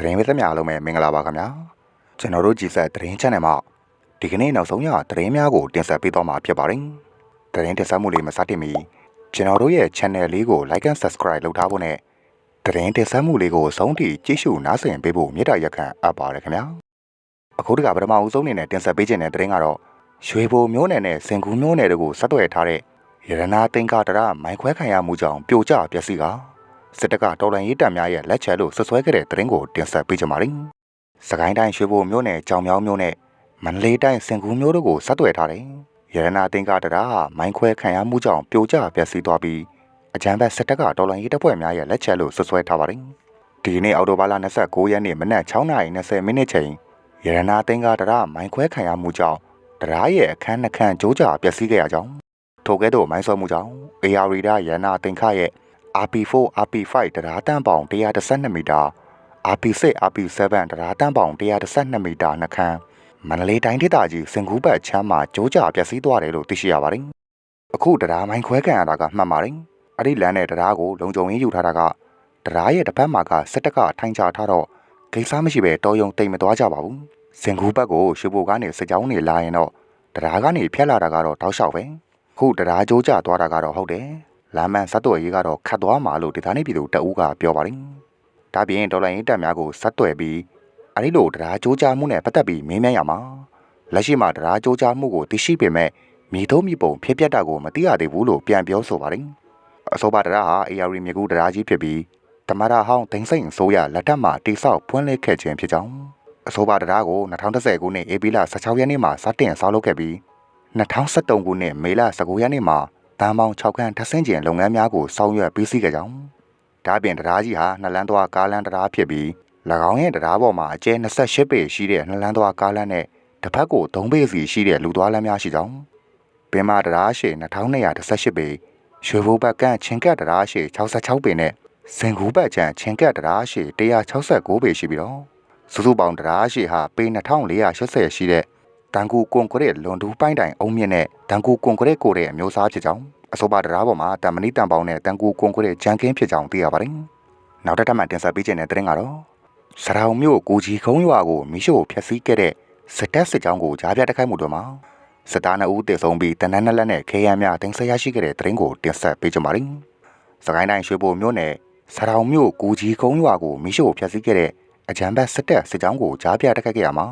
သတင်းမသမျှအားလုံးပဲမင်္ဂလာပါခင်ဗျာကျွန်တော်တို့ကြည်ဆက်သတင်း channel မှာဒီကနေ့နောက်ဆုံးရသတင်းများကိုတင်ဆက်ပေးသွားမှာဖြစ်ပါတယ်သတင်းတင်ဆက်မှုလေးမစတင်မီကျွန်တော်တို့ရဲ့ channel လေးကို like and subscribe လုပ်ထားဖို့နဲ့သတင်းတင်ဆက်မှုလေးကိုဆုံးထိကြည့်ရှုနားဆင်ပေးဖို့မေတ္တာရက်ခံအပ်ပါတယ်ခင်ဗျာအခုတကပထမဦးဆုံးအနေနဲ့တင်ဆက်ပေးခြင်းတဲ့သတင်းကတော့ရွှေဘိုမျိုးနယ်နဲ့စင်ကူမျိုးနယ်တို့ကိုဆက်သွယ်ထားတဲ့ရတနာတင်္ကာတရမိုင်ခွဲခံရမှုကြောင့်ပြိုကျပျက်စီးက စစ်တပ်ကတော်လှန်ရေးတပ်များရဲ့လက်ချက်လို့ဆွဆွဲခဲ့တဲ့သတင်းကိုတင်ဆက်ပေးကြပါမယ်။စကိုင်းတိုင်းရွှေဘိုမြို့နယ်ကြောင်မြောင်းမြို့နယ်မန္တလေးတိုင်းစင်ကူးမြို့တို့ကိုဆက်သွယ်ထားတယ်။ရတနာတင်္ကာတရဟာမိုင်းခွဲခံရမှုကြောင့်ပြိုကျပျက်စီးသွားပြီးအကြမ်းဖက်စစ်တပ်ကတော်လှန်ရေးတပ်ဖွဲ့များရဲ့လက်ချက်လို့ဆွဆွဲထားပါတယ်။ဒီနေ့အော်တိုဘာလ29ရက်နေ့မနက်6:20မိနစ်ချိန်ရတနာတင်္ကာတရမိုင်းခွဲခံရမှုကြောင့်တရားရဲ့အခန်းနှခမ်းကြိုးကြပျက်စီးခဲ့ရကြောင်းထိုကဲ့သို့မိုင်းဆွဲမှုကြောင့် AR ရရနာတင်ခရဲ့ RP4 RP5 တရားတန်းပေါင်112မီတာ RP6 RP7 တရားတန်းပေါင်112မီတာနှခမ်းမန္တလေးတိုင်းဒေသကြီးစင်ကူးဘက်ချမ်းမှာကြိုးကြပျက်စီးသွားတယ်လို့သိရှိရပါတယ်။အခုတရားမိုင်းခွဲခံရတာကမှတ်ပါတယ်။အဲ့ဒီလမ်းနဲ့တရားကိုလုံခြုံရေးယူထားတာကတရားရဲ့တစ်ဖက်မှာကစစ်တပ်ကထိုင်ချထားတော့ကိစ္စမရှိပဲတော်ယုံတိမ်မသွားကြပါဘူး။စင်ကူးဘက်ကိုရွှေဘိုကနေစကြောင်းနေလာရင်တော့တရားကနေဖျက်လာတာကတော့တောက်လျှောက်ပဲ။ခုတရားကြိုးကြသွားတာကတော့ဟုတ်တယ်။ လမ်းမန်ဆက်သွယ်ရေးကတော့ခတ်သွားမှာလို့ဒေသနေပြည်သူတအူးကပြောပါတယ်။ဒါပြင်ဒေါ်လာရင်းတက်များကိုဆက်သွယ်ပြီးအဲဒီလိုတရားကြိုးကြမှုနဲ့ပတ်သက်ပြီးမေးမြန်းရမှာလက်ရှိမှာတရားကြိုးကြမှုကိုသိရှိပေမဲ့မိသုံးမိပုံဖြစ်ပျက်တာကိုမသိရသေးဘူးလို့ပြန်ပြောဆိုပါတယ်။အဆိုပါတရားဟာ AR မြေကူတရားကြီးဖြစ်ပြီးတမရဟောင်းဒိန်စိန်ဆိုးရလက်ထက်မှာတိဆောက်ဖွင့်လှစ်ခဲ့ခြင်းဖြစ်ကြောင်းအဆိုပါတရားကို2010ခုနှစ်ဧပြီလ16ရက်နေ့မှာစတင်ဆောက်လုပ်ခဲ့ပြီး2013ခုနှစ်မေလ19ရက်နေ့မှာ တန်ပေါင်း6ခန်းထဆင်းကျင်လုပ်ငန်းများကိုဆောင်ရွက်ပြီးစီးခဲ့ကြောင်းဒါပြင်တရားကြီးဟာနှစ်လမ်းသွားကားလမ်းတရားဖြစ်ပြီး၎င်းရဲ့တရားပေါ်မှာအကျဲ28ပေရှိတဲ့နှစ်လမ်းသွားကားလမ်းနဲ့တစ်ဖက်ကို3ပေစီရှိတဲ့လူသွားလမ်းများရှိကြောင်းပင်မတရားရှိ2218ပေရွှေဘိုးဘက်ကန့်ချင်းကတ်တရားရှိ66ပေနဲ့စင်ကူးဘက်ချန်ချင်းကတ်တရားရှိ169ပေရှိပြီးတော့စုစုပေါင်းတရားရှိဟာပေ2480ရှိတဲ့ တန်ကူကွန်ကရစ်လွန်တူးပိုင်းတိုင်အုံမြင့်နဲ့တန်ကူကွန်ကရစ်ကိုတဲ့အမျိုးအစားဖြစ်ကြောင်းအဆိုပါတရားပေါ်မှာတံမဏိတံပေါင်းနဲ့တန်ကူကွန်ကရစ်ဂျန်ကင်းဖြစ်ကြောင်းသိရပါတယ်။နောက်တစ်ထပ်မှတင်ဆက်ပေးခြင်းတဲ့တဲ့ရင်ကတော့စရောင်မြို့ကိုကြီးခုံးရွာကိုမိရှို့ဖျက်ဆီးခဲ့တဲ့စစ်တပ်စစ်ကြောင်းကိုကြားပြတိုက်ခိုက်မှုတွေမှာစစ်သား2ဦးတေဆုံးပြီးတနက်နက်လက်နဲ့ခေရန်များတင်ဆက်ရရှိခဲ့တဲ့တဲ့ရင်ကိုတင်ဆက်ပေးကြပါမယ်။စကိုင်းတိုင်းရွှေဘိုမြို့နယ်စရောင်မြို့ကိုကြီးခုံးရွာကိုမိရှို့ဖျက်ဆီးခဲ့တဲ့အကြမ်းဖက်စစ်တပ်စစ်ကြောင်းကိုကြားပြတိုက်ခိုက်ခဲ့ရမှာ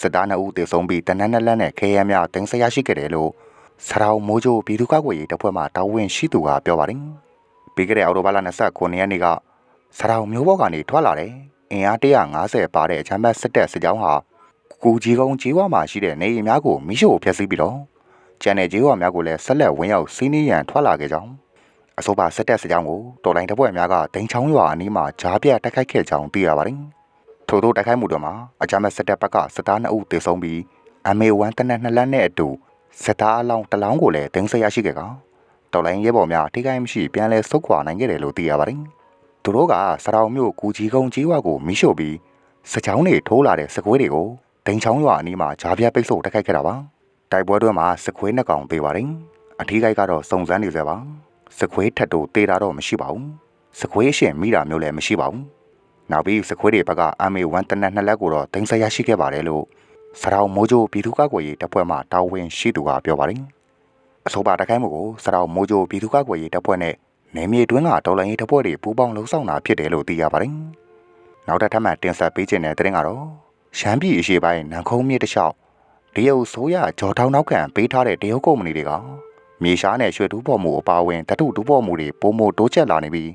စစ်သား2ဦးတေဆုံးပြီးတနက်နက်လက်နဲ့ခေရန်များတင်ဆက်ရရှိခဲ့တယ်လို့စရောင်မိုးချိုပြည်သူ့ကာကွယ်ရေးတပ်ဖွဲ့မှတာဝန်ရှိသူကပြောပါတယ်။ပြီးခဲ့တဲ့အောက်တိုဘာလ29ရက်နေ့ကစရောင်မျိုးဘောက်ကနေထွက်လာတယ်။အင်အား150ပါတဲ့အချမ်းဘတ်စစ်တပ်စစ်ကြောင်းဟာကူကြီးကုန်းကြီးဝါမှာရှိတဲ့နေအိမ်များကိုမိရှို့ဖျက်ဆီးပြီးတော့ကျန်တဲ့ကြီးဝါများကိုလည်းဆက်လက်ဝင်ရောက်စီးနင်းရန်ထွက်လာခဲ့ကြောင်းအဆိုပါစစ်တပ်စစ်ကြောင်းကိုတော်လိုင်းတပ်ဖွဲ့များကဒိန်ချောင်းရွာအနီးမှာဂျားပြတ်တိုက်ခိုက်ခဲ့ကြောင်းသိရပါတယ်။ ထို့သောတိုက်ခိုက်မှုတွေမှာအကြမ်းဖက်စစ်တပ်ဘက်ကစစ်သား2ဦးသေဆုံးပြီး MA1 တနက်2လက်နဲ့အတူစစ်သားအလောင်းတလောင်းကိုလည်းတင်းဆက်ရရှိခဲ့ကတော်လိုင်းရဲဘော်များထိခိုက်မရှိပြန်လဲဆုတ်ခွာနိုင်ခဲ့တယ်လို့သိရပါတယ်။သူတို့ကစရောင်မြို့ကူကြီးကုန်းကြီးဝါကိုမိရှို့ပြီးစကြောင်းတွေထိုးလာတဲ့စကွေးတွေကိုဒိန်ချောင်းရွာအနီးမှာဂျားပြပိတ်ဆို့တိုက်ခိုက်ခဲ့တာပါ။တိုက်ပွဲတွင်းမှာစကွေးနှစ်ကောင်သေးပါတယ်။အထီးကိုက်ကတော့စုံစမ်းနေကြပါ။စကွေးထက်တို့တေးတာတော့မရှိပါဘူး။စကွေးရှင်မိတာမျိုးလည်းမရှိပါဘူး။ နောက်ပြီးစကွေးတွေဘက်က MA1 တနက်နှစ်လက်ကိုတော့ဒိန်ဆက်ရရှိခဲ့ပါတယ်လို့စရောင်မိုးကြိုပြည်သူ့ကာကွယ်ရေးတပ်ဖွဲ့မှတာဝန်ရှိသူကပြောပါတယ်။အဆိုပါတိုက်ခိုက်မှုကိုစရောင်မိုးကြိုပြည်သူ့ကာကွယ်ရေးတပ်ဖွဲ့နဲ့နေမြေတွင်းကတော်လှန်ရေးတပ်ဖွဲ့တွေပူးပေါင်းလှုပ်ဆောင်တာဖြစ်တယ်လို့သိရပါတယ်။နောက်တစ်ထပ်မှတင်ဆက်ပေးခြင်းတဲ့တဲ့ရင်ကတော့ရှမ်းပြည်အရှေ့ပိုင်းနန်ခုံးမြစ်တစ်လျှောက်တရုတ်ဆိုးရဂျော်ထောင်းနောက်ခံပေးထားတဲ့တရုတ်ကုမ္ပဏီတွေကမြေရှားနဲ့ရွှေတူးပေါ်မှုအပါအဝင်တထုတူးပေါ်မှုတွေပုံမတိုးချက်လာနေပြီး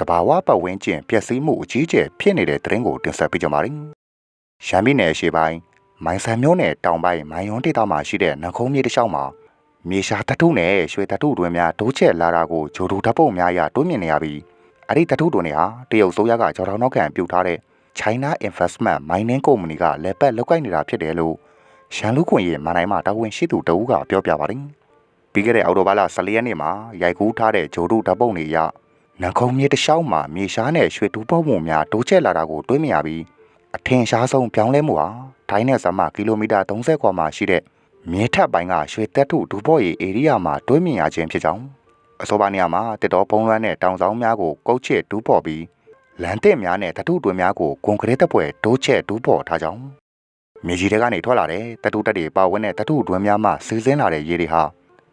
တဘာဝပတ်ဝန်းကျင်ပျက်စီးမှုအကြီးအကျယ်ဖြစ်နေတဲ့တဲ့ရင်ကိုတင်ဆက်ပေးကြပါမယ်။ရှမ်းပြည်နယ်အရှေ့ပိုင်းမိုင်ဆန်မျိုးနယ်တောင်ပိုင်းမိုင်ယွန်းဒေသမှာရှိတဲ့နခုံးမြေတစ်လျှောက်မှာမြေရှားတထုနဲ့ရွှေတထုတွင်များတိုးချက်လာတာကိုဂျိုဒူဓာတ်ပုံများရတွင်းမြင်နေရပြီးအဲ့ဒီတထုတွင်တွေဟာတရုတ်ဆိုးရကကြော်ထောင်နောက်ခံပြုတ်ထားတဲ့ China Investment Mining Company ကလက်ပတ်လောက်ကိုက်နေတာဖြစ်တယ်လို့ရှန်လူခွန်ရဲ့မနိုင်မတာဝန်ရှိသူတဦးကပြောပြပါတယ်။ပြီးခဲ့တဲ့အောက်တိုဘာလ14ရက်နေ့မှာရိုက်ကူးထားတဲ့ဂျိုဒူဓာတ်ပုံတွေရ နခုံမြေတစ်လျှောက်မှာမြေရှားနဲ့ရွှေတူပုံမှုများတိုးချက်လာတာကိုတွေးမြင်ရပြီးအထင်ရှားဆုံးပြောင်းလဲမှုဟာထိုင်းနဲ့ဆမကီလိုမီတာ30ခွာမှာရှိတဲ့မြင်းထပ်ပိုင်းကရွှေတက်ထုဒူဘော့ရီဧရိယာမှာတွင်းမြင်ရခြင်းဖြစ်ကြောင်းအစောပိုင်းနေရာမှာတစ်တော်ပုံလွှမ်းတဲ့တောင်ဆောင်များကိုကုတ်ချစ်ဒူးပေါ်ပြီးလမ်းတဲ့များနဲ့တတုတွင်များကိုကွန်ကရစ်တပ်ပွဲတိုးချက်တိုးပေါ်ထားကြောင်းမြေကြီးတွေကနေထွက်လာတဲ့တတုတက်တွေပါဝင်တဲ့တတုတွင်များမှစီးဆင်းလာတဲ့ရေတွေဟာ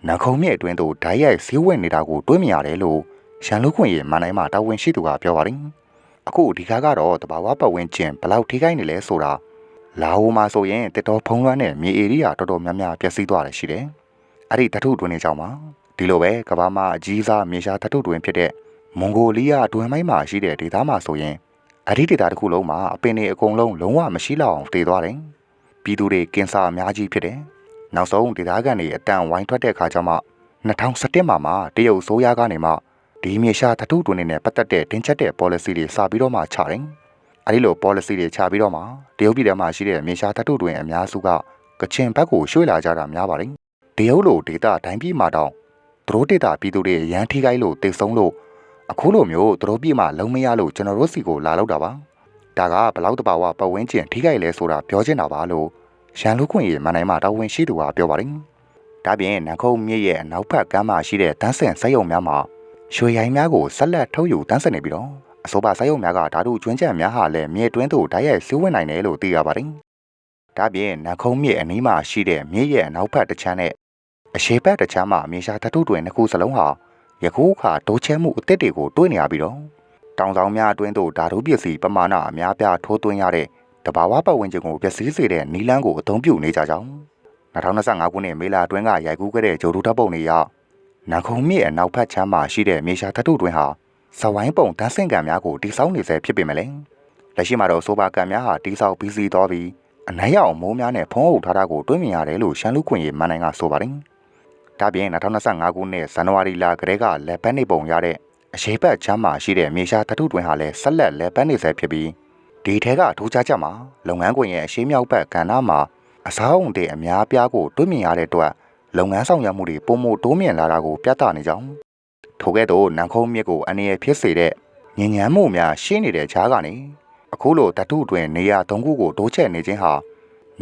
နခုံမြင့်အတွင်းသို့ဓာတ်ရိုက်စီးဝင်နေတာကိုတွေးမြင်ရတယ်လို့ ရှန်လူခွင့်ရဲ့မန်တိုင်းမှာတာဝန်ရှိသူကပြောပါတယ်အခုဒီကားကတော့တဘာဝပတ်ဝန်းကျင်ဘယ်လောက်ထိခိုက်နေလဲဆိုတာလာအိုမှာဆိုရင်တစ်တော်ဖုံးလွှမ်းတဲ့မြေဧရိယာတော်တော်များများပျက်စီးသွားတယ်ရှိတယ်အဲ့ဒီတတုတွင်တွေကြောင့်ပါဒီလိုပဲကမ္ဘာမှာအကြီးစားမြေရှားတတုတွင်ဖြစ်တဲ့မွန်ဂိုလီးယားအတွင်းပိုင်းမှာရှိတဲ့ဒေသမှာဆိုရင်အဲ့ဒီဒေသတစ်ခုလုံးမှာအပင်တွေအကုန်လုံးလုံးဝမရှိလောက်အောင်တည်သွားတယ်ပြည်သူတွေကင်ဆာအများကြီးဖြစ်တယ်နောက်ဆုံးဒေသခံတွေအတန်ဝိုင်းထွက်တဲ့အခါကျမှ2017မှာမှတရုတ်ဆိုးရကနေမှ ဒီမြေရှားတတုတွင်တွေနဲ့ပတ်သက်တဲ့တင်းချက်တဲ့ policy တွေစပြီးတော့မှချတယ်အဲဒီလို policy တွေချပြီးတော့မှတရုတ်ပြည်ထဲမှာရှိတဲ့မြေရှားတတုတွင်အများစုကကချင်ဘက်ကိုရွှေ့လာကြတာများပါတယ်တရုတ်လိုဒေသတိုင်းပြည်မှာတောင်သူတို့ဒေသပြည်သူတွေရန်ထိခိုက်လို့တိတ်ဆုံးလို့အခုလိုမျိုးသူတို့ပြည်မှာလုံးမရလို့ကျွန်တော်တို့စီကိုလာလောက်တာပါဒါကဘလောက်တဘာဝပတ်ဝန်းကျင်ထိခိုက်လဲဆိုတာပြောချင်တာပါလို့ရန်လူခွင့်ရေးမန်နိုင်မှာတာဝန်ရှိသူကပြောပါတယ်ဒါပြင်နခုံမြစ်ရဲ့အနောက်ဘက်ကမ်းမှာရှိတဲ့တန်းစင်စက်ရုံများမှာ ရွှေရိုင်းများကိုဆက်လက်ထုတ်ယူတန်းစင်နေပြီးတော့အဆိုပါစက်ရုံများကဓာတုကျွမ်းကျန်များဟာလည်းမြေတွင်းသို့ဓာတ်ရိုက်စီးဝင်နိုင်တယ်လို့သိရပါတယ်ဒါပြင်နခုံမြစ်အနီးမှာရှိတဲ့မြစ်ရဲ့အနောက်ဘက်တစ်ချမ်းနဲ့အရှေ့ဘက်တစ်ချမ်းမှာမြေရှားဓာတုတွင်နှစ်ခုစလုံးဟာယခုအခါတိုးချဲမှုအသစ်တွေကိုတွေးနေရပြီးတော့တောင်ဆောင်များအတွင်းသို့ဓာတုပစ္စည်းပမာဏအများပြားထိုးသွင်းရတဲ့တဘာဝပတ်ဝန်းကျင်ကိုပျက်စီးစေတဲ့နီလန်းကိုအသုံးပြုနေကြကြောင်း2025ခုနှစ်မေလအတွင်းကရိုက်ကူးခဲ့တဲ့ဂျိုဒူဓာတ်ပုံတွေအရ နခုံမြစ်အနောက်ဘက်ချမ်းမှာရှိတဲ့မြေရှားဓာတုတွင်ဟာစဝိုင်းပုံတန်းဆင့်ကံများကိုတိစောင်းနေစေဖြစ်ပေမဲ့လည်းလက်ရှိမှာတော့ဆိုပါကံများဟာတိစောက်ပြီးစီးသွားပြီးအနက်ရောက်မိုးများနဲ့ဖုံးအုပ်ထားတာကိုတွေးမြင်ရတယ်လို့ရှမ်းလူခွင့်ရေးမန်နိုင်ကဆိုပါတယ်။ဒါပြင်2025ခုနှစ်ဇန်နဝါရီလကတည်းကလက်ပတ်နေပုံရတဲ့အရှိပတ်ချမ်းမှာရှိတဲ့မြေရှားဓာတုတွင်ဟာလည်းဆက်လက်လက်ပတ်နေစေဖြစ်ပြီးဒီထဲကထူးခြားချက်မှာလုပ်ငန်းခွင်ရဲ့အရှိမြောက်ဘက်ကဏ္ဍမှာအစားအုံတွေအများပြားကိုတွေးမြင်ရတဲ့အတွက် လုပ်ငန်းဆောင်ရွက်မှုတွေပုံမတိုးမြင့်လာတာကိုပြသနေကြောင်းထို့ကဲ့သို့နန်ခုံးမြစ်ကိုအနေရဖြစ်စေတဲ့ညဉ့်ညမ်းမှုများရှင်းနေတဲ့ခြားကနေအခုလိုတတုတွင်နေရာသုံးခုကိုတိုးချဲ့နေခြင်းဟာ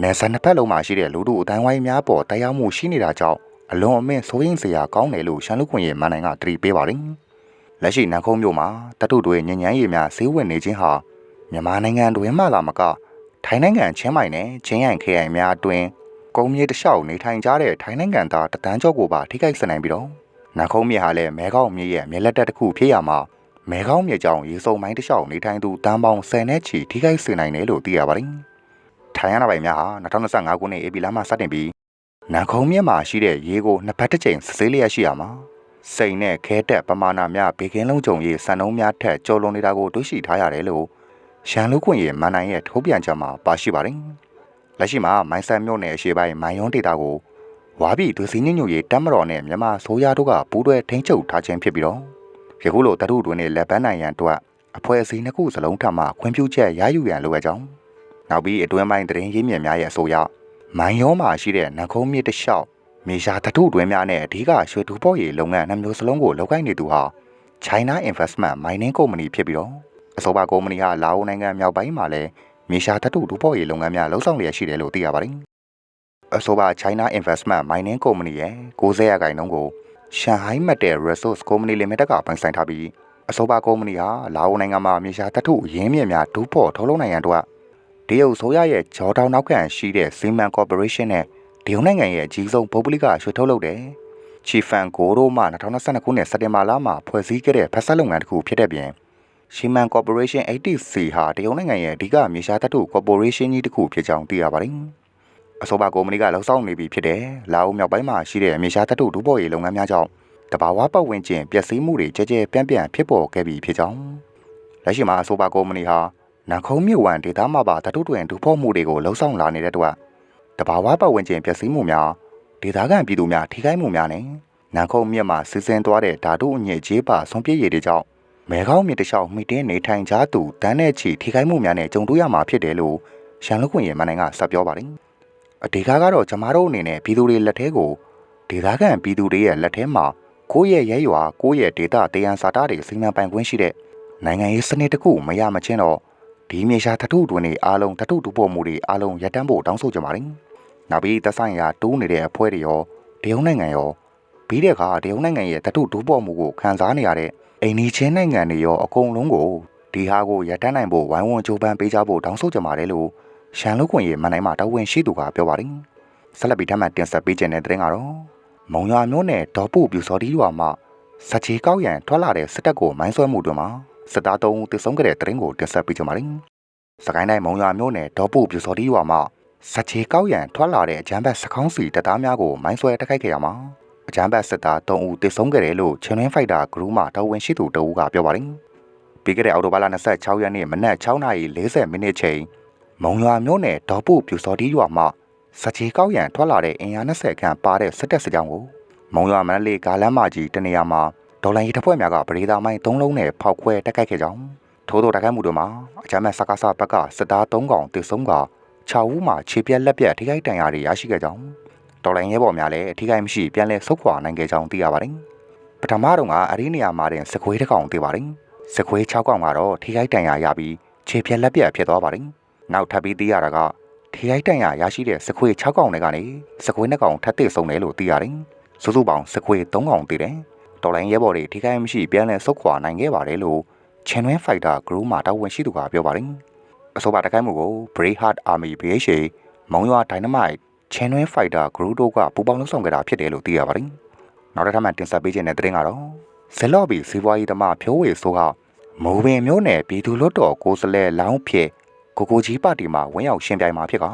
နယ်စပ်နှစ်ဖက်လုံးမှာရှိတဲ့လူတို့အတိုင်းဝိုင်းများပေါ်တရားမှုရှိနေတာကြောင့်အလွန်အမင်းစိုးရိမ်စရာကောင်းတယ်လို့ရှမ်းလူခွင့်ရဲ့မန်နိုင်ကတတိပေးပါတယ်။လက်ရှိနန်ခုံးမြို့မှာတတုတွေညဉ့်ညမ်းရည်များဈေးဝင်နေခြင်းဟာမြန်မာနိုင်ငံတွင်မှလာမကထိုင်းနိုင်ငံချင်းမိုင်နဲ့ချင်းရိုင်ခရိုင်များအတွင်း ကုန်းမြေတစ်လျှောက်နေထိုင်ကြတဲ့ထိုင်းနိုင်ငံသားတန်းကျော်ကိုပါထိခိုက်စနိုင်ပြီးတော့နန်ခုံးမြေဟာလည်းမဲကောက်မြေရဲ့မြေလက်တက်တစ်ခုဖြစ်ရမှာမဲကောင်းမြေကြောင့်ရေစုံမိုင်းတစ်လျှောက်နေထိုင်သူတန်းပေါင်း10နဲ့ချီထိခိုက်စေနိုင်တယ်လို့သိရပါတယ်။ထိုင်းရနာပိုင်များဟာ2025ခုနှစ်ဧပြီလမှစတင်ပြီးနန်ခုံးမြစ်မှာရှိတဲ့ရေကိုနှစ်ပတ်တစ်ကြိမ်စစ်ဆေးလျက်ရှိရမှာစိန်နဲ့ခဲတက်ပမာဏများဘေကင်းလုံးကြုံရေးစံနှုန်းများထက်ကျော်လွန်နေတာကိုတွေ့ရှိထားရတယ်လို့ရန်လူခွင့်ရဲ့မန်နိုင်ရဲ့ထုတ်ပြန်ချက်မှာပါရှိပါတယ်။ လက်ရှိမှာမိုင်းဆန်မြို့နယ်အရှေ့ပိုင်းမိုင်းယွန်းဒေတာကိုဝါပြီးဒုစီညညွရေးတမ်းမတော်နဲ့မြန်မာဆိုးရတို့ကပူးတွဲထိန်းချုပ်ထားခြင်းဖြစ်ပြီးတော့ယခုလိုတရုတွင်နဲ့လက်ပန်းနိုင်ရန်အတွက်အဖွဲ့အစည်းနှစ်ခုစလုံးထပ်မှခွင့်ပြုချက်ရယူရန်လိုအပ်ကြောင်းနောက်ပြီးအတွင်းပိုင်းတရင်ရင်းမြစ်များရဲ့အဆိုအရမိုင်းရောမှာရှိတဲ့နခုံးမြစ်တစ်လျှောက်မြေရှားတထုတွင်များနဲ့အဓိကရွှေတူပေါ့ရည်လုပ်ငန်းနှမျိုးစလုံးကိုလုပ်ကိုင်နေသူဟာ China Investment Mining Company ဖြစ်ပြီးတော့အဆိုပါကုမ္ပဏီဟာလာအိုနိုင်ငံမြောက်ပိုင်းမှာလည်း မြေရှားတထုတူပေါ့ရည်လုပ်ငန်းများလှုပ်ဆောင်လျက်ရှိတယ်လို့သိရပါတယ်အဆိုပါ China Investment Mining Company ရဲ့90ရာခိုင်နှုန်းကို Shanghai Metal Resource Company Limited ကပိုင်ဆိုင်ထားပြီးအဆိုပါကုမ္ပဏီဟာလာအိုနိုင်ငံမှာမြေရှားတထုရင်းမြစ်များဒူးဖော်ထုတ်လုပ်နိုင်ရန်အတွက်တရုတ်ဆိုရရဲ့ဂျော်တောင်နောက်ခံရှိတဲ့ Siemens Corporation နဲ့တရုတ်နိုင်ငံရဲ့အကြီးဆုံးပုဂ္ဂလိကရွှေထုတ်လုပ်တဲ့ Chifan Goro မှ2022ခုနှစ်စက်တင်ဘာလမှာဖွဲ့စည်းခဲ့တဲ့ဖက်ဆက်လုပ်ငန်းတစ်ခုဖြစ်တဲ့ပြင် Siemens Corporation 80C ဟာတရုတ်နိုင်ငံရဲ့အဓိကမြေရှားတထု corporation ကြီးတစ်ခုဖြစ်ကြောင်းသိရပါတယ်။အဆိုပါကုမ္ပဏီကလှုပ်ဆောင်နေပြီဖြစ်တဲ့လာအိုမြောက်ပိုင်းမှာရှိတဲ့မြေရှားတထုဒူးပေါ်ရေးလုပ်ငန်းများကြောင့်တဘာဝပတ်ဝန်းကျင်ပျက်စီးမှုတွေကြဲကြဲပြန့်ပြန့်ဖြစ်ပေါ်ခဲ့ပြီးဖြစ်ကြောင်းလက်ရှိမှာအဆိုပါကုမ္ပဏီဟာနန်ခုံးမြို့ဝန်ဒေသမှာပါတထုတွင်ဒူးဖော်မှုတွေကိုလှုံ့ဆော်လာနေတဲ့အတွက်တဘာဝပတ်ဝန်းကျင်ပျက်စီးမှုများဒေသခံပြည်သူများထိခိုက်မှုများနဲ့နန်ခုံးမြစ်မှာစီးဆင်းသွားတဲ့ဓာတုအညစ်အကြေးပါဆုံးပြေးရည်တွေကြောင့် မဲကောင်းမြစ်တစ်လျှောက်မိတင်းနေထိုင်ကြသူတန်းတဲ့ချီထိခိုက်မှုများနဲ့ကြုံတွေ့ရမှာဖြစ်တယ်လို့ရန်လူခွင့်ရေးမန်နိုင်ကဆက်ပြောပါတယ်အဓိကကတော့ကျမတို့အနေနဲ့ပြည်သူတွေလက်ထဲကိုဒေသခံပြည်သူတွေရဲ့လက်ထဲမှာကိုယ့်ရဲ့ရဲရွာကိုယ့်ရဲ့ဒေတာတရားစာတာတွေစီမံပိုင်ခွင့်ရှိတဲ့နိုင်ငံရေးစနစ်တစ်ခုမရမချင်းတော့ဒီမြေရှားတထုတွင်တွေအားလုံးတထုတူပေါ်မှုတွေအားလုံးရပ်တန့်ဖို့တောင်းဆိုကြပါတယ်။နောက်ပြီးသက်ဆိုင်ရာတိုးနေတဲ့အဖွဲ့တွေရောတရုတ်နိုင်ငံရောပြီးတဲ့အခါတရုတ်နိုင်ငံရဲ့တထုတူပေါ်မှုကိုခံစားနေရတဲ့ အိန္ဒိချင်းနိုင်ငံတွေရောအကုန်လုံးကိုဒီဟာကိုရတန်းနိုင်ဖို့ဝိုင်းဝန်းကြိုးပမ်းပေးကြဖို့တောင်းဆိုကြပါတယ်လို့ရှန်လုခွင့်ရေးမန်နိုင်မှာတောင်းဝင်ရှိသူကပြောပါတယ်ဆက်လက်ပြီးထပ်မံတင်ဆက်ပေးခြင်းတဲ့တဲ့ရင်ကတော့မုံရွာမျိုးနဲ့ဒေါ်ပုပြူစော်ဒီရွာမှာစချေကောက်ရန်ထွက်လာတဲ့စစ်တပ်ကိုမိုင်းဆွဲမှုတွေမှာစစ်သား၃ဦးသေဆုံးခဲ့တဲ့တဲ့ရင်ကိုတင်ဆက်ပေးကြပါမယ်စကိုင်းတိုင်းမုံရွာမျိုးနဲ့ဒေါ်ပုပြူစော်ဒီရွာမှာစချေကောက်ရန်ထွက်လာတဲ့အကြမ်းဖက်စကောင်းစီတပ်သားများကိုမိုင်းဆွဲတိုက်ခိုက်ခဲ့ရမှာ အကြမ်းဖက်စစ်သား၃ဦးသေဆုံးခဲ့တယ်လို့ချင်းရင်းဖိုက်တာဂရုမှတာဝန်ရှိသူတအူးကပြောပါတယ်ပြီးခဲ့တဲ့အောက်တိုဘာလ26ရက်နေ့မနက်6:40မိနစ်ချိန်မုံရွာမြို့နယ်ဒေါ်ပုပြူစော်ဒီရွာမှာစချေကောက်ရန်ထွက်လာတဲ့အင်အား20ခန့်ပါတဲ့စစ်တပ်စစ်ကြောင်းကိုမုံရွာမန္တလေးကားလမ်းမကြီးတနေရာမှာဒေါ်လာရီတပ်ဖွဲ့များကပရိသာမိုင်း၃လုံးနဲ့ဖောက်ခွဲတိုက်ခိုက်ခဲ့ကြောင်းထိုးထိုးတိုက်ခိုက်မှုတွေမှာအကြမ်းမဲ့စကားစဘက်ကစစ်သား၃កောင်တေဆုံးက6ဦးမှာခြေပြက်လက်ပြက်ထိခိုက်ဒဏ်ရာတွေရရှိခဲ့ကြောင်း တော်လိုင်းရဲဘော်များလည်းအထူးကိမရှိပြန်လည်ဆုတ်ခွာနိုင်ခဲ့ကြောင်းသိရပါတယ်။ပထမတုန်းကအဲဒီနေရာမှာတင်စခွေးတစ်ကောင်တွေ့ပါတယ်။စခွေး၆ကောင်ကတော့ထိခိုက်ဒဏ်ရာရပြီးခြေပြက်လက်ပြက်ဖြစ်သွားပါတယ်။နောက်ထပ်ပြီးသိရတာကထိခိုက်ဒဏ်ရာရရှိတဲ့စခွေး၆ကောင်တွေကနေစခွေး၂ကောင်ထပ်သေးဆုံးတယ်လို့သိရတယ်။စုစုပေါင်းစခွေး၃ကောင်တွေ့တယ်။တော်လိုင်းရဲဘော်တွေထိခိုက်မရှိပြန်လည်ဆုတ်ခွာနိုင်ခဲ့ပါတယ်လို့ Channel Fighter Group မှာတာဝန်ရှိသူကပြောပါတယ်။အဆိုပါတိုက်ခိုက်မှုကို Brayhard Army BHA မုံရွာ Dynamite Channel Fighter Group တို့ကပူးပေါင်းလုပ်ဆောင်ကြတာဖြစ်တယ်လို့သိရပါတယ်။နောက်တစ်ခါမှတင်ဆက်ပေးခြင်းတဲ့တဲ့တင်ကတော့ဇလော့ဘီစီးပွားရေးသမားဖြိုးဝေဆိုကမိုးပင်မျိုးနယ်ပြည်သူ့လွတ်တော်ကိုယ်စားလှယ်လောင်းဖြစ်ကိုကိုကြီးပါတီမှာဝင်ရောက်ရှင်ပြိုင်မှာဖြစ်က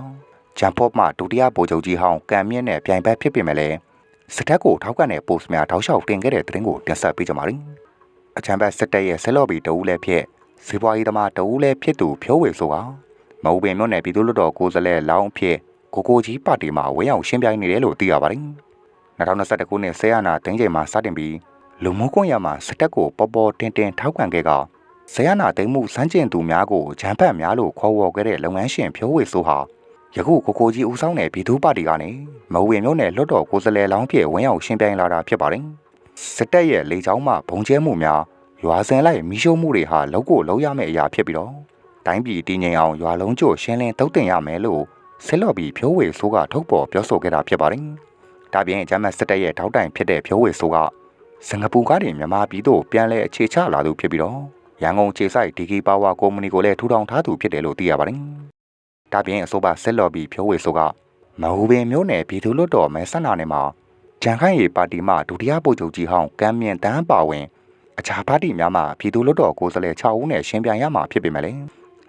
ဂျမ်ဖော့မှဒုတိယဗိုလ်ချုပ်ကြီးဟောင်းကံမြင့်နဲ့ပြိုင်ဘက်ဖြစ်ပေမဲ့လည်းစစ်တပ်ကိုထောက်ကန်တဲ့ post များထောက်လျှောက်တင်ခဲ့တဲ့သတင်းကိုတင်ဆက်ပေးကြပါမယ်။အချမ်းဘတ်စစ်တပ်ရဲ့ဆက်လော့ဘီတအူးလည်းဖြစ်ဇီပွားရေးသမားတအူးလည်းဖြစ်သူဖြိုးဝေဆိုကမအူပင်မြို့နယ်ပြည်သူ့လွတ်တော်ကိုယ်စားလှယ်လောင်းဖြစ် ကိုကိုကြီးပါတီမှာဝင်ရောက်ရှင်းပြနေတယ်လို့သိရပါတယ်။2021ခုနှစ်ဆေးရနာတင်းချိန်မှာစတင်ပြီးလူမှုကွန်ရက်မှာစစ်တပ်ကိုပေါ်ပေါ်တင်တင်ထောက်ခံခဲ့ကဆေးရနာတိမ်မှုစမ်းကျင်သူများကိုဂျမ်ဖတ်များလို့ခေါ်ဝေါ်ခဲ့တဲ့လုပ်ငန်းရှင်ဖြိုးဝေဆိုဟာယခုကိုကိုကြီးဦးဆောင်တဲ့ပြည်သူ့ပါတီကနေမဝေမျိုးနဲ့လွတ်တော်ကိုယ်စားလှယ်လောင်းပြေဝင်ရောက်ရှင်းပြလာတာဖြစ်ပါတယ်။စစ်တပ်ရဲ့လေကြောင်းမှဘုံကျဲမှုများရွာစင်လိုက်မီးရှို့မှုတွေဟာလောက်ကိုလောက်ရမယ့်အရာဖြစ်ပြီးတော့တိုင်းပြည်တည်ငြိမ်အောင်ရွာလုံးကျို့ရှင်းလင်းတုတ်တင်ရမယ်လို့ ဆက်လော်ပြီးဖြိုးဝေဆိုးကထုတ်ပေါ်ပြောဆိုခဲ့တာဖြစ်ပါတယ်။ဒါပြင်ဂျမတ်စစ်တပ်ရဲ့ထောက်တိုင်ဖြစ်တဲ့ဖြိုးဝေဆိုးကစင်ကာပူကနေမြန်မာပြည်သို့ပြန်လည်အခြေချလာသူဖြစ်ပြီးတော့ရန်ကုန်ခြေဆိုင်ဒီကီပါဝါကုမ္ပဏီကိုလည်းထူထောင်ထားသူဖြစ်တယ်လို့သိရပါတယ်။ဒါပြင်အဆိုပါဆက်လော်ပြီးဖြိုးဝေဆိုးကမဟူပင်မျိုးနယ်ပြည်သူ့လွတ်တော်မဲဆန္ဒနယ်မှာဂျန်ခိုင်ရီပါတီမှဒုတိယဗိုလ်ချုပ်ကြီးဟောင်းကမ်းမြင့်တန်းပါဝင်အခြားပါတီများမှပြည်သူ့လွတ်တော်ကိုယ်စားလှယ်6ဦးနဲ့ရှင်းပြရမှာဖြစ်ပေမဲ့လည်း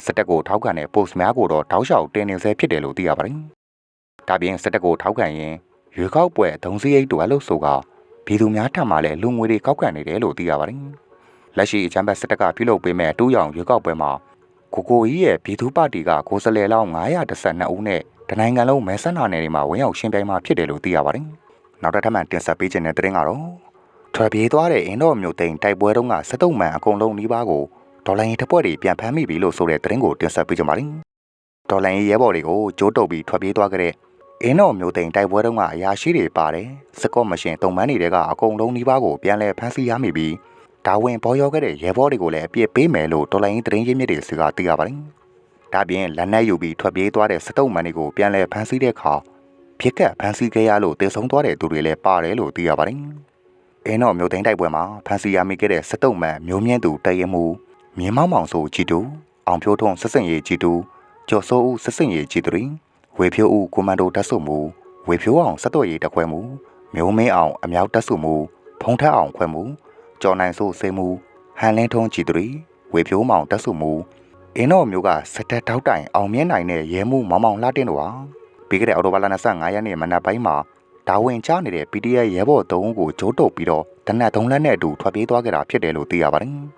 စစ်တပ်ကိုထောက်ခံတဲ့ post များကိုတော့တောက်လျှောက်တင်နေဆဲဖြစ်တယ်လို့သိရပါတယ်။ဒါပြင်စစ်တပ်ကိုထောက်ခံရင်ရွေးကောက်ပွဲဒုံစည်းရိတ်တို့အလို့ဆိုကပြည်သူများထံမှလည်းလူငွေတွေကောက်ခံနေတယ်လို့သိရပါတယ်။လက်ရှိအချမ်းဘတ်စစ်တပ်ကပြုလုပ်ပေးမဲ့တူးရောင်ရွေးကောက်ပွဲမှာကိုကိုကြီးရဲ့ပြည်သူ့ပါတီကကိုယ်စားလှယ်လောင်း912ဦးနဲ့တနိုင်ငံလုံးမဲဆန္ဒနယ်တွေမှာဝင်ရောက်ရှင်းပြိုင်မှာဖြစ်တယ်လို့သိရပါတယ်။နောက်တစ်ထပ်မှတင်ဆက်ပေးခြင်းတဲ့သတင်းကတော့ထွက်ပြေးသွားတဲ့အင်းတော်မျိုးသိန်းတိုက်ပွဲတုန်းကစက်တုံးမှန်အကုန်လုံးနှီးပါးကို ဒေါ်လာရင်တပ်ဖွဲ့တွေပြန်ဖမ်းမိပြီလို့ဆိုတဲ့သတင်းကိုတင်ဆက်ပေးကြပါမယ်။ဒေါ်လာရင်ရဲဘော်တွေကိုကြိုးတုပ်ပြီးထွက်ပြေးသွားကြတဲ့အင်းတော်မျိုးသိန်းတိုက်ပွဲတုန်းကအရာရှိတွေပါတယ်။စကော့မရှင်တုံမန်းတွေကအကုန်လုံးနှီးပါးကိုပြန်လဲဖမ်းဆီးရမိပြီးဒါဝင်ပေါ်ရောက်ခဲ့တဲ့ရဲဘော်တွေကိုလည်းအပြစ်ပေးမယ်လို့ဒေါ်လာရင်သတင်းရင်းမြစ်တွေကသိရပါတယ်။ဒါပြင်လက်နက်ယူပြီးထွက်ပြေးသွားတဲ့စတုံးမန်းတွေကိုပြန်လဲဖမ်းဆီးတဲ့အခါဖြစ်ကက်ဖမ်းဆီးခဲ့ရလို့တည်ဆုံသွားတဲ့သူတွေလည်းပါတယ်လို့သိရပါတယ်။အင်းတော်မျိုးသိန်းတိုက်ပွဲမှာဖမ်းဆီးရမိခဲ့တဲ့စတုံးမန်းမျိုးမြင့်သူတည်ရမှု မြင်းမောင်မောင်ဆိုကြည်တူအောင်ဖြိုးထုံးဆက်စင်ရေးကြည်တူကျော်စိုးဦးဆက်စင်ရေးကြည်တူဝေဖြိုးဦးကွန်မန်ဒိုတက်ဆုမှုဝေဖြိုးအောင်စက်တော်ရေးတခွဲမှုမျိုးမင်းအောင်အမြောက်တက်ဆုမှုဖုံးထက်အောင်ခွဲမှုကျော်နိုင်ဆိုစေမှုဟန်လင်းထုံးကြည်တူဝေဖြိုးမောင်တက်ဆုမှုအင်းတော်မျိုးကစတက်တောက်တိုင်အောင်မြင်နိုင်တဲ့ရဲမှုမောင်မောင်လှတင်တို့ဟာပြီးခဲ့တဲ့အော်တိုဘာလ25ရက်နေ့မနက်ပိုင်းမှာဒါဝင်ချနေတဲ့ PDF ရဲဘော်၃ဦးကိုဂျိုးတုပ်ပြီးတော့တနက်သုံးလက်နဲ့အတူထွက်ပြေးသွားကြတာဖြစ်တယ်လို့သိရပါတယ်။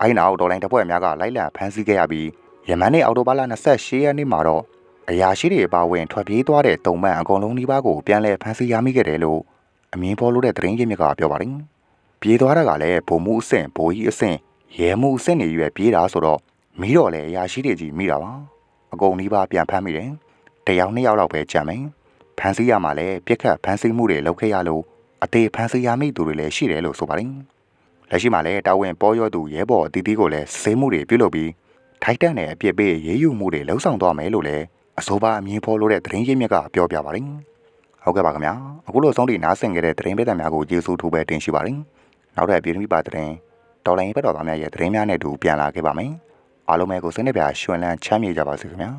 အဲဒီနောက်ဒေါ်လိုင်းတပ်ဖွဲ့များကလိုက်လံဖမ်းဆီးခဲ့ရပြီးယမန်နေ့အော်တိုဘာလ28ရက်နေ့မှာတော့အရာရှိတွေပါဝင်ထွက်ပြေးသွားတဲ့တုံမန်အကုန်လုံးဒီပါးကိုပြန်လည်ဖမ်းဆီးရမိခဲ့တယ်လို့အမင်းဖော်လို့တဲ့သတင်းရင်းမြစ်ကပြောပါတယ်။ပြေးသွားတာကလည်းဗိုလ်မှုအဆင့်ဗိုလ်ကြီးအဆင့်ရဲမှုအဆင့်တွေရွယ်ပြေးတာဆိုတော့မီးတော့လည်းအရာရှိတွေကြီးမိတာပါ။အကုန်ဒီပါပြန်ဖမ်းမိတယ်။တယောက်နှစ်ယောက်လောက်ပဲကြံမယ်။ဖမ်းဆီးရမှလည်းပြက်ခတ်ဖမ်းဆီးမှုတွေလုပ်ခဲ့ရလို့အသေးဖမ်းဆီးရမိသူတွေလည်းရှိတယ်လို့ဆိုပါတယ်။ လက်ရှိမှာလည်းတာဝန်ပေါ်ရောသူရဲဘော်အတီးတီးကိုလည်းစေးမှုတွေပြုလုပ်ပြီးထိုက်တန့်တဲ့အပြစ်ပေးရေးယူမှုတွေလှုံ့ဆော်သွားမယ်လို့လည်းအဆိုပါအမြင်ဖော်လို့တဲ့သတင်းရင်းမြစ်ကပြောပြပါတယ်။ဟုတ်ကဲ့ပါခင်ဗျာ။အခုလိုဆုံးထိနားဆင်ကြတဲ့သတင်းပေးသံများကိုကျေးဇူးထူးပဲတင်ရှိပါတယ်။နောက်ထပ်ပြည်သူ့ပါသတင်းတော်လိုင်းဘက်တော်သားများရဲ့သတင်းများနဲ့တူပြန်လာခဲ့ပါမယ်။အားလုံးပဲကိုစိတ်နှပြရွှင်လန်းချမ်းမြေ့ကြပါစေခင်ဗျာ